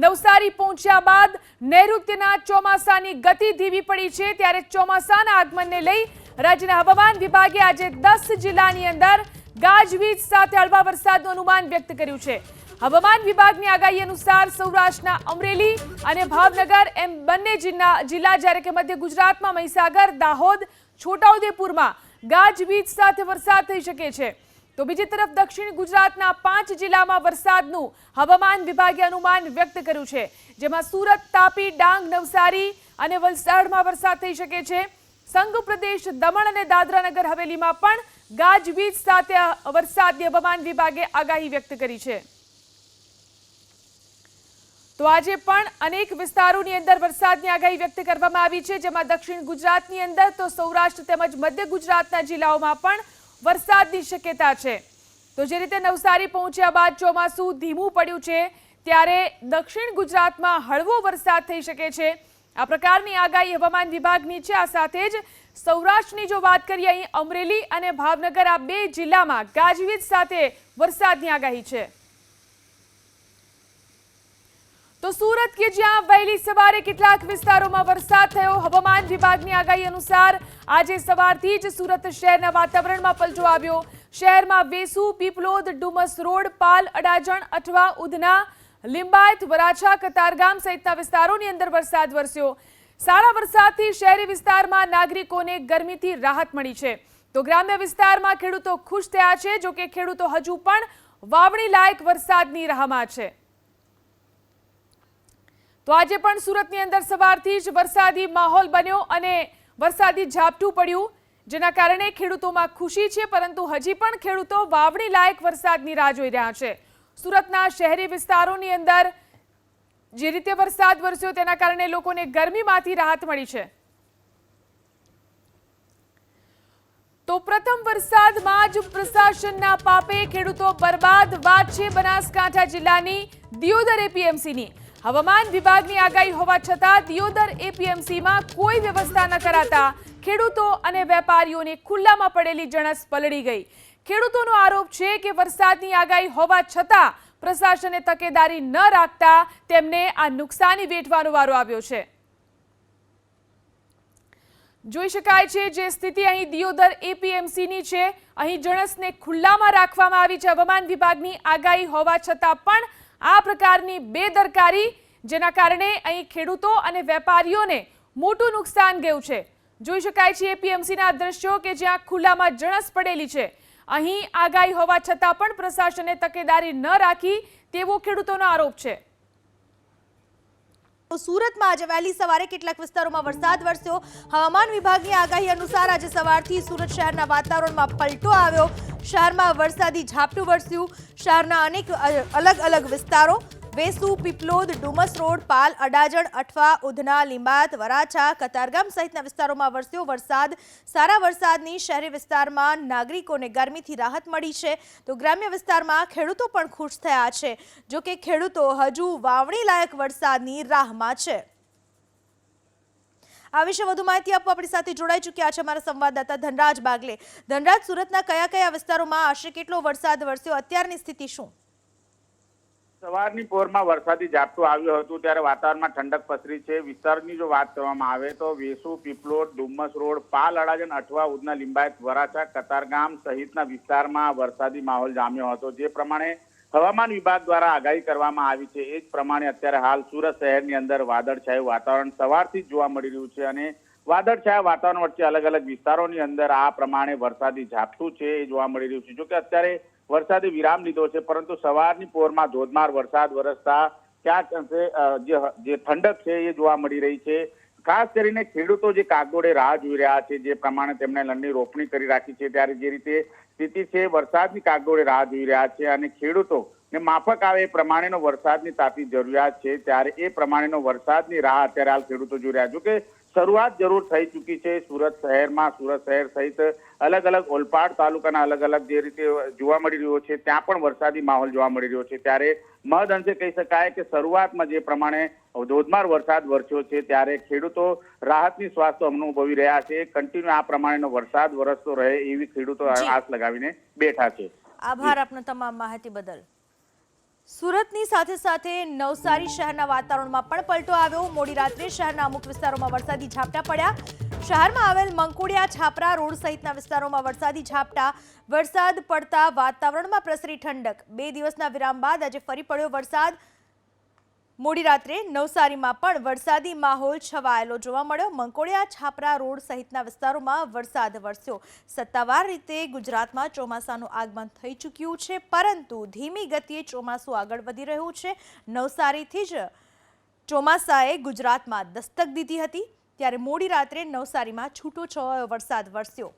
નવસારી પહોંચ્યા બાદ નૈઋત્યના ચોમાસાની ગતિ ધીમી પડી છે. ત્યારે ચોમાસાના આગમનને લઈ રાજ્યના હવામાન વિભાગે આજે દસ જિલ્લાની અંદર ગાજવીજ સાથે હળવા વરસાદનું અનુમાન વ્યક્ત કર્યું છે. હવામાન વિભાગની આગાહી અનુસાર સૌરાષ્ટ્રના અમરેલી અને ભાવનગર એમ બંને જિલ્લા જ્યારે કે મધ્ય ગુજરાતમાં મહીસાગર, દાહોદ, છોટાઉદેપુરમાં ગાજવીજ સાથે વરસાદ થઈ શકે છે. તો બીજી તરફ દક્ષિણ ગુજરાતના પાંચ જિલ્લામાં વરસાદનું હવામાન વિભાગે અનુમાન વ્યક્ત કર્યું છે, જેમાં સુરત, તાપી, ડાંગ, નવસારી અને વલસાડમાં વરસાદ થઈ શકે છે. સંઘ પ્રદેશ, દમણ અને દાદરાનગર હવેલીમાં પણ ગાજવીજ સાથે વરસાદની હવામાન વિભાગે આગાહી વ્યક્ત કરી છે. તો આજે પણ અનેક વિસ્તારોની અંદર વરસાદની આગાહી વ્યક્ત કરવામાં આવી છે, જેમાં દક્ષિણ ગુજરાતની અંદર તો સૌરાષ્ટ્ર તેમજ મધ્ય ગુજરાતના જિલ્લાઓમાં પણ વરસાદની શક્યતા છે. તો જે રીતે નવસારી પહોંચ્યા બાદ ચોમાસું ધીમું પડ્યું છે, ત્યારે દક્ષિણ ગુજરાતમાં હળવો વરસાદ થઈ શકે છે. આ પ્રકારની આગાહી હવામાન વિભાગની છે. આ સાથે જ સૌરાષ્ટ્રની જો વાત કરીએ, અહીં અમરેલી અને ભાવનગર આ બે જિલ્લામાં ગાજવીજ સાથે વરસાદની આગાહી છે. તો સુરત કે જ્યાં વહેલી સવારે કેટલાક વિસ્તારોમાં વરસાદ થયો. હવામાન વિભાગની આગાહી અનુસાર આજે સવારથી જ સુરત શહેરના વાતાવરણમાં પલટો આવ્યો. શહેરમાં વેસુ, પીપલોદ, ડુમસ રોડ, પાલ, અડાજણ, અઠવા, ઉધના, લિંબાયત, વરાછા, કતારગામ સહિતના વિસ્તારોની અંદર વરસાદ વરસ્યો. સારા વરસાદથી શહેરી વિસ્તારમાં નાગરિકોને ગરમીથી રાહત મળી છે. તો ગ્રામ્ય વિસ્તારમાં ખેડૂતો ખુશ થયા છે જો કે ખેડૂતો હજુ પણ વાવણી લાયક વરસાદની રાહમાં છે. તો આજે પણ સુરતની અંદર સવારથી જ વરસાદી માહોલ બન્યો અને વરસાદી ઝાપટું પડ્યું, જેના કારણે ખેડૂતોમાં ખુશી છે, પરંતુ હજી પણ ખેડૂતો વાવણી લાયક વરસાદની રાહ જોઈ રહ્યા છે. સુરતના શહેરી વિસ્તારોની અંદર જે રીતે વરસાદ વરસ્યો તેના કારણે લોકોને ગરમીમાંથી રાહત મળી છે. તો પ્રથમ વરસાદમાં જ પ્રશાસનના પાપે ખેડૂતો બરબાદ, વાત છે બનાસકાંઠા જિલ્લાની દિયોદર એપીએમસીની હવામાન વિભાગની આગાહી હોવા છતાં દિયોદર એપીએમસીમાં કોઈ વ્યવસ્થા ન કરાતા ખેડૂતો અને વેપારીઓને ખુલ્લામાં પડેલી જણસ પલળી ગઈ. ખેડૂતોનો આરોપ છે કે વરસાદની આગાહી હોવા છતાં પ્રશાસને તકેદારી ન રાખતા તેમને આ નુકસાની વેઠવાનો વારો આવ્યો છે. જોઈ શકાય છે જે સ્થિતિ અહીં દિયોદર એપીએમસીની છે. અહીં જણસને ખુલ્લામાં રાખવામાં આવી છે. હવામાન વિભાગની આગાહી હોવા છતાં પણ આ પ્રકારની બેદરકારી જેના કારણે અહીં ખેડૂતો અને વેપારીઓને મોટું નુકસાન ગયું છે. જોઈ શકાય છે એપીએમસીના દ્રશ્યો કે જ્યાં ખુલ્લામાં જણસ પડેલી છે. અહીં આગાહી હોવા છતાં પણ પ્રશાસને તકેદારી ન રાખી તેવો ખેડૂતોનો આરોપ છે. સુરતમાં આજે વહેલી સવારે કેટલાક વિસ્તારોમાં વરસાદ વરસ્યો. હવામાન વિભાગની આગાહી અનુસાર આજે સવારથી સુરત શહેરના વાતાવરણમાં પલટો આવ્યો. શહેરમાં વરસાદી ઝાપટું વરસ્યું. શહેરના અનેક અલગ અલગ વિસ્તારો વેસુ, પીપલોદ, ડુમસ રોડ, પાલ, અડાજણ, અઠવા, ઉધના લીંબાત વરાછા, કતારગામ સહિતના વિસ્તારોમાં વરસ્યો વરસાદ. સારા વરસાદની શહેરી વિસ્તારમાં નાગરિકોને ગરમીથી રાહત મળી છે. તો ગ્રામ્ય વિસ્તારમાં ખેડૂતો પણ ખુશ થયા છે. જો કે ખેડૂતો હજુ વાવણી લાયક વરસાદની રાહમાં છે. આ વિશે વધુ માહિતી આપવા આપણી સાથે જોડાઈ ચૂક્યા છે અમારા સંવાદદાતા ધનરાજ બાગલે. ધનરાજ, સુરતના કયા કયા વિસ્તારોમાં આશરે કેટલો વરસાદ વરસ્યો? અત્યારની સ્થિતિ શું? સવારની પોરમાં વરસાદી ઝાપટું આવ્યું હતું ત્યારે વાતાવરણમાં ઠંડક પસરી છે. વિસ્તારની જો વાત કરવામાં આવે તો વેસુ, પીપલોદ ડુમ્મસ રોડ, પાલ, અડાજણ, અઠવા, ઉધના, લિંબાયત, વરાછા, કતારગામ સહિતના વિસ્તારમાં વરસાદી માહોલ જામ્યો હતો. જે પ્રમાણે હવામાન વિભાગ દ્વારા આગાહી કરવામાં આવી છે. એ જ પ્રમાણે અત્યારે હાલ સુરત શહેરની અંદર વાદળછાયું વાતાવરણ સવારથી જ જોવા મળી રહ્યું છે અને વાદળછાયા વાતાવરણ વચ્ચે અલગ અલગ વિસ્તારોની અંદર આ પ્રમાણે વરસાદી ઝાપટું છે એ જોવા મળી રહ્યું છે. જોકે અત્યારે વરસાદે વિરામ લીધો છે, પરંતુ સવારની પોરમાં ધોધમાર વરસાદ વરસતા ક્યાંક અંશે જે ઠંડક છે એ જોવા મળી રહી છે. ખાસ કરીને ખેડૂતો જે કાગડોળે રાહ જોઈ રહ્યા છે, જે પ્રમાણે તેમણે લણની રોપણી કરી રાખી છે, ત્યારે જે રીતે સ્થિતિ છે, વરસાદની કાગડોળે રાહ જોઈ રહ્યા છે અને ખેડૂતો ને માફક આવે એ પ્રમાણેનો વરસાદની તાતી જરૂરિયાત છે, ત્યારે એ પ્રમાણેનો વરસાદની રાહ અત્યારે હાલ ખેડૂતો જોઈ રહ્યા જોકે શરૂઆત જરૂર થઈ ચૂકી છે. સુરત શહેરમાં સુરત શહેર સહિત અલગ અલગ ઓલપાડ તાલુકાના અલગ અલગ જે રીતે જોવા મળી રહ્યો છે ત્યાં પણ વરસાદી માહોલ જોવા મળી રહ્યો છે. ત્યારે મહદ અંશે કહી શકાય કે શરૂઆતમાં જે પ્રમાણે ધોધમાર વરસાદ વરસ્યો છે ત્યારે ખેડૂતો રાહતની શ્વાસ તો અનુભવી રહ્યા છે. કન્ટિન્યુ આ પ્રમાણેનો વરસાદ વરસતો રહે એવી ખેડૂતો આશ લગાવીને બેઠા છે. આભાર આપનો તમામ માહિતી બદલ. સુરતની સાથે સાથે નવસારી શહેરના વાતાવરણમાં પણ પલટો આવ્યો. મોડી રાત્રે શહેરના અમુક વિસ્તારોમાં વરસાદી ઝાપટા પડ્યા. શહેરમાં આવેલ મંકોડિયા, છાપરા રોડ સહિતના વિસ્તારોમાં વરસાદી ઝાપટા. વરસાદ પડતા વાતાવરણમાં પ્રસરી ઠંડક. બે દિવસના વિરામ બાદ આજે ફરી પડ્યો વરસાદ. મોડી રાત્રે નવસારીમાં પણ વરસાદી માહોલ છવાયેલો જોવા મળ્યો. મંકોડિયા છાપરા રોડ સહિતના વિસ્તારોમાં વરસાદ વરસ્યો. સત્તાવાર રીતે ગુજરાતમાં ચોમાસાનું આગમન થઈ ચૂક્યું છે, પરંતુ ધીમી ગતિએ ચોમાસું આગળ વધી રહ્યું છે. નવસારીથી જ ચોમાસાએ ગુજરાતમાં દસ્તક દીધી હતી, ત્યારે મોડી રાત્રે નવસારીમાં છૂટો છવાયો વરસાદ વરસ્યો.